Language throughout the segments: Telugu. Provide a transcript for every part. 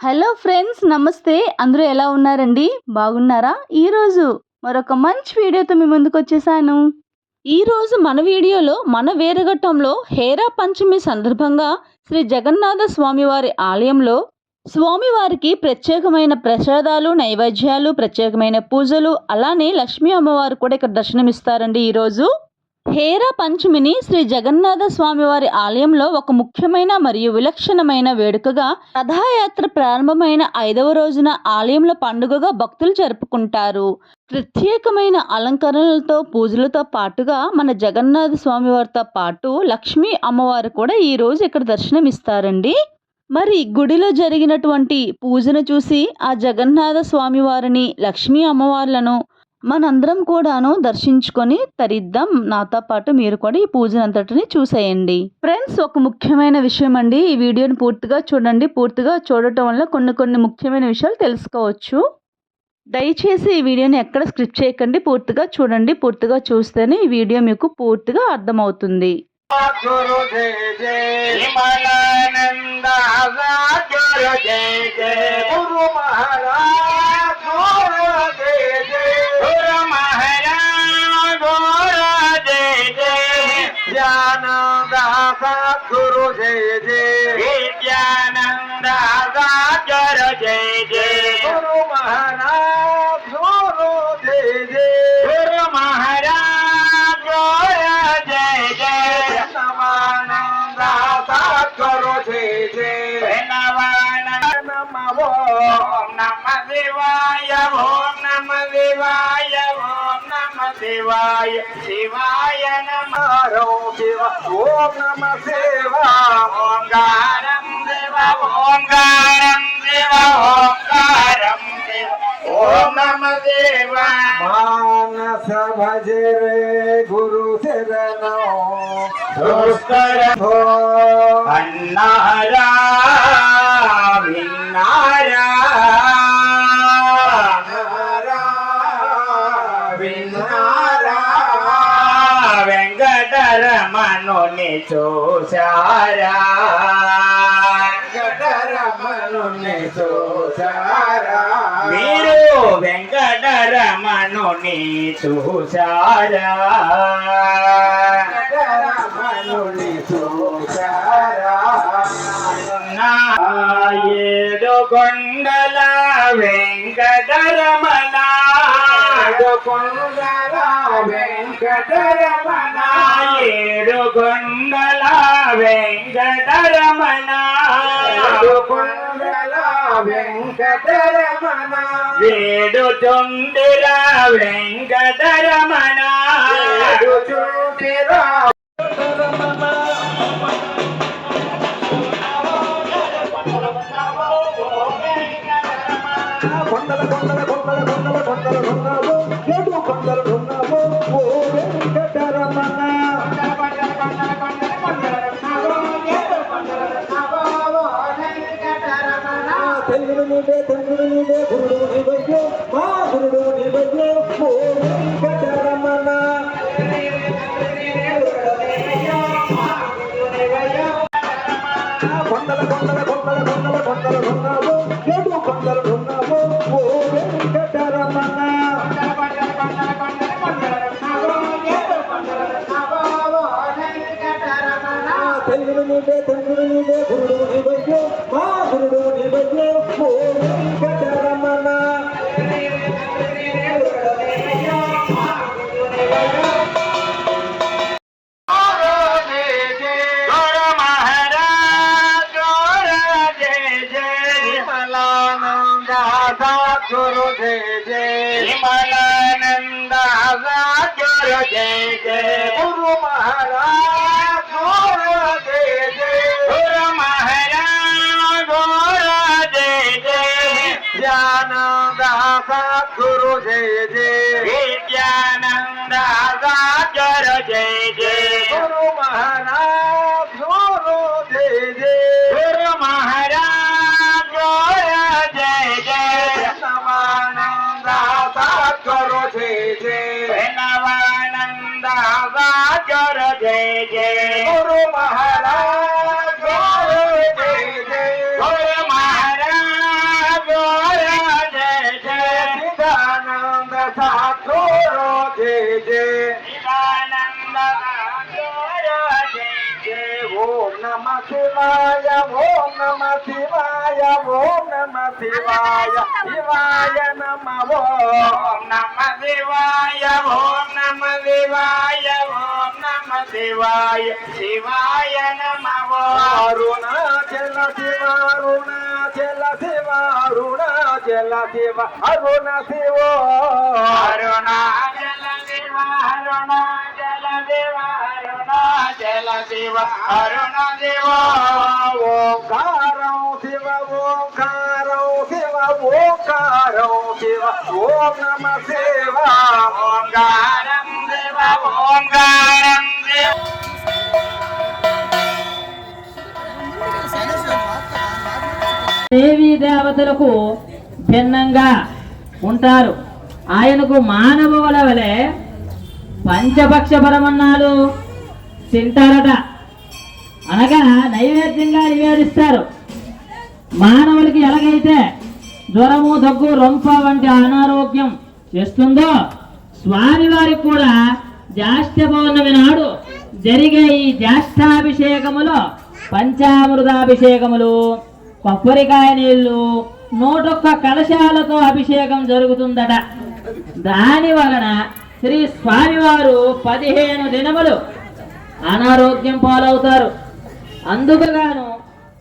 హలో ఫ్రెండ్స్ నమస్తే. అందరూ ఎలా ఉన్నారండి? బాగున్నారా? ఈరోజు మరొక మంచి వీడియోతో మీ ముందుకు వచ్చేసాను. ఈరోజు మన వీడియోలో మన వేరగట్టంలో హేరా పంచమి సందర్భంగా శ్రీ జగన్నాథ స్వామివారి ఆలయంలో స్వామివారికి ప్రత్యేకమైన ప్రసాదాలు నైవేద్యాలు ప్రత్యేకమైన పూజలు అలానే లక్ష్మీ అమ్మవారు కూడా ఇక్కడ దర్శనమిస్తారండి ఈరోజు. హేరా పంచమిని శ్రీ జగన్నాథ స్వామివారి ఆలయంలో ఒక ముఖ్యమైన మరియు విలక్షణమైన వేడుకగా రథయాత్ర ప్రారంభమైన ఐదవ రోజున ఆలయంలో పండుగగా భక్తులు జరుపుకుంటారు. ప్రత్యేకమైన అలంకరణలతో పూజలతో పాటుగా మన జగన్నాథ స్వామివారితో పాటు లక్ష్మీ అమ్మవారు కూడా ఈ రోజు ఇక్కడ దర్శనమిస్తారండి. మరి గుడిలో జరిగినటువంటి పూజను చూసి ఆ జగన్నాథ స్వామివారిని లక్ష్మీ అమ్మవార్లను మనందరం కూడాను దర్శించుకొని తరిద్దాం. నాతో పాటు మీరు కూడా ఈ పూజనంతటిని చూసేయండి. ఫ్రెండ్స్ ఒక ముఖ్యమైన విషయం అండి ఈ వీడియోని పూర్తిగా చూడండి. పూర్తిగా చూడటం వల్ల కొన్ని కొన్ని ముఖ్యమైన విషయాలు తెలుసుకోవచ్చు. దయచేసి ఈ వీడియోని ఎక్కడ స్క్రిప్ట్ చేయకండి. పూర్తిగా చూడండి. పూర్తిగా చూస్తేనే ఈ వీడియో మీకు పూర్తిగా అర్థమవుతుంది. జయ జయ સદગુરુ જય જય નિત્યાનંદ સાચર જય જય ગુરુ મહારાજ ગુરુ જય જય ગુરુ મહારાજ જય જય નવાનંદ સાચર જય જય નવાનંદ નમો નમ દેવાય ઓમ નમ દેવાય शिवाय शिवाय नमः ओम शिव ओम नमः शिव ओंकारं शिव ओंकारं शिव ओंकारं शिव ओम नमः शिव मानस भजे रे गुरु शरण दुष्कर हो వెంకటరమణుని చూశారా? వెంకటరమణుని చూశారా? మీరు వెంకటరమణుని చూశారా? వెంకటరమణుని చూశారా? నా ఏడు కొండల వెంకటరమణ. కొండల వెంకటరమణ ఏడు కొండల వెంకటరమణ. కొండల వెంకటరమణ ఏడు చుండిర వెంకటరమణ ఏడు చుండిర मा నీవయ్యో ఓ వెంకటరమణ గురు మహారాజ్ గురు జయ జయ విమలానంద విద్యానంద గురు జయ జయ విద్యానంద గురు జయ జయ గురు మహారాజ్ గురు జయ జయ గురు మహారాజ్ గురు జయ జయ నవానంద గురు జయ జయ నవానంద గురు జయ జయ గురు శివాయ ఓం నమ శివాయ ఓం నమ శివాయ శివాయ నమ ఓం నమ శివాయ ఓం నమ శివాయ ఓం నమ శివాయ శివాయ నమ అరుణాచల శివ అరుణాచల శివ అరుణాచల శివ అరుణ శివ. అరుణాచల శివ అరుణాచల శివ అరుణాచల శివ అరుణ శివ ఓంకారం శివ ఓంకారం శివ ఓంకారం శివ ఓం నమ శివ ఓంకారం దేవ ఓంకారం దేవ దేవీ దేవతలకు భిన్నంగా ఉంటారు. ఆయనకు మానవుల వలె పంచభక్ష పరమన్నాలు తింటారట. అనగా నైవేద్యంగా నివేదిస్తారు. మానవులకి ఎలాగైతే జ్వరము దగ్గు రొంప వంటి అనారోగ్యం చేస్తుందో స్వామివారికి కూడా జ్యేష్ఠ పౌర్ణమి నాడు జరిగే ఈ జ్యేష్ఠాభిషేకములో పంచామృతాభిషేకములు కొబ్బరికాయ నీళ్ళు నూటొక్క కలశాలతో అభిషేకం జరుగుతుందట. దాని వలన శ్రీ స్వామివారు పదిహేను దినములు అనారోగ్యం పాలవుతారు. అందుకుగాను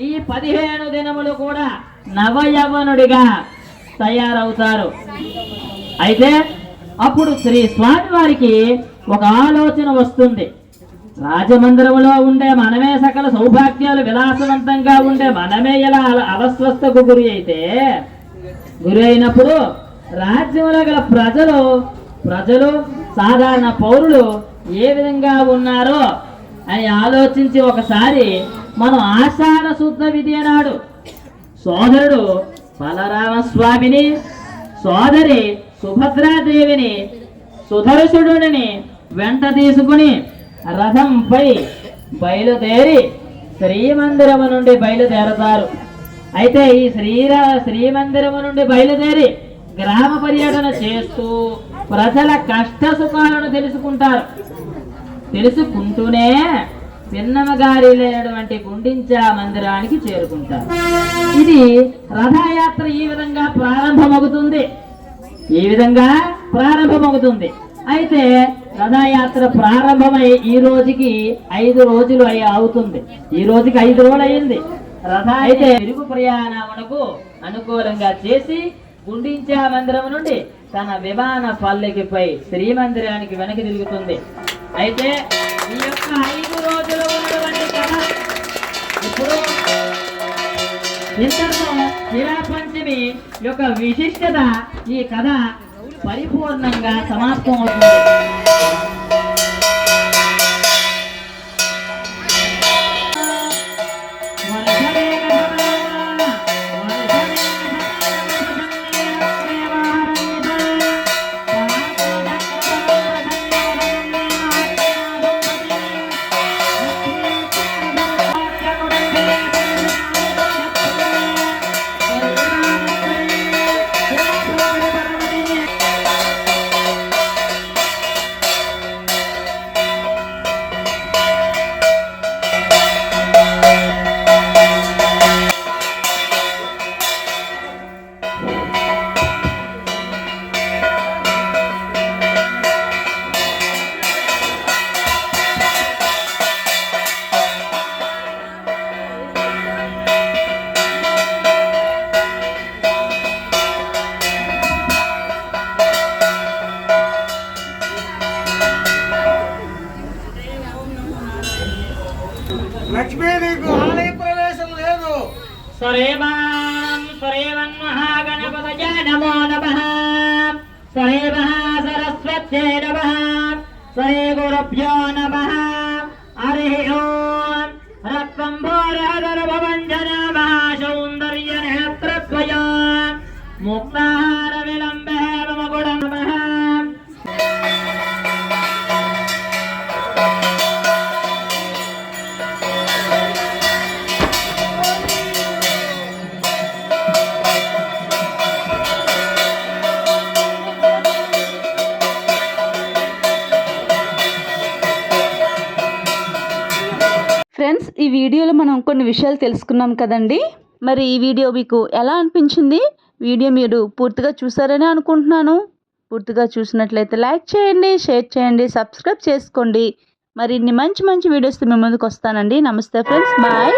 ఈ పదిహేను దినములు కూడా నవయవనుడిగా తయారవుతారు. అయితే అప్పుడు శ్రీ స్వామి వారికి ఒక ఆలోచన వస్తుంది. రాజమందిరములో ఉండే మనమే సకల సౌభాగ్యాలు విలాసవంతంగా ఉండే మనమే ఇలా అల- అలస్వస్థకు గురి అయితే గురి అయినప్పుడు రాజ్యంలో గల ప్రజలు ప్రజలు సాధారణ పౌరులు ఏ విధంగా ఉన్నారో అని ఆలోచించి ఒకసారి మనం ఆషాఢ శుద్ధ విధి నాడు సోదరుడు బలరామస్వామిని సోదరి సుభద్రాదేవిని సుధరుషుడుని వెంట తీసుకుని రథంపై బయలుదేరి శ్రీమందిరము నుండి బయలుదేరతారు. అయితే ఈ శ్రీరా శ్రీమందిరము నుండి బయలుదేరి గ్రామ పర్యటన చేస్తూ ప్రజల కష్ట సుఖాలను తెలుసుకుంటారు. తెలుసుకుంటూనే పిన్నమగారి లేనటువంటి గుండించా మందిరానికి చేరుకుంటారు. ఇది రథయాత్ర ఈ విధంగా ప్రారంభమవుతుంది ఈ విధంగా ప్రారంభమవుతుంది అయితే రథయాత్ర ప్రారంభమై ఈ రోజుకి ఐదు రోజులు అయి అవుతుంది. ఈ రోజుకి ఐదు రోజులు అయింది రథ అయితే తిరుగు ప్రయాణమునకు అనుకూలంగా చేసి గుండించా మందిరం నుండి తన విమాన పల్లెకిపై శ్రీమందిరానికి వెనక్కి తిరుగుతుంది. అయితే ఈ యొక్క ఐదు రోజులు ఉన్నటువంటి కథ. ఇప్పుడు ఇంతలో శిలా పంచమి యొక్క విశిష్టత ఈ కథ పరిపూర్ణంగా సమాప్తం అవుతుంది మహాగణపతయ నమో నమః సరేవః సరస్వత్యై నమః సరే గురుభ్యో నమః హరి ఓం రక్తం భోరహదర భవంజన ఫ్రెండ్స్ ఈ వీడియోలో మనం కొన్ని విషయాలు తెలుసుకున్నాం కదండి. మరి ఈ వీడియో మీకు ఎలా అనిపించింది? వీడియో మీరు పూర్తిగా చూసారని అనుకుంటున్నాను. పూర్తిగా చూసినట్లయితే లైక్ చేయండి షేర్ చేయండి సబ్స్క్రైబ్ చేసుకోండి. మరిన్ని మంచి మంచి వీడియోస్ మీ ముందుకు వస్తానండి. నమస్తే ఫ్రెండ్స్ బాయ్.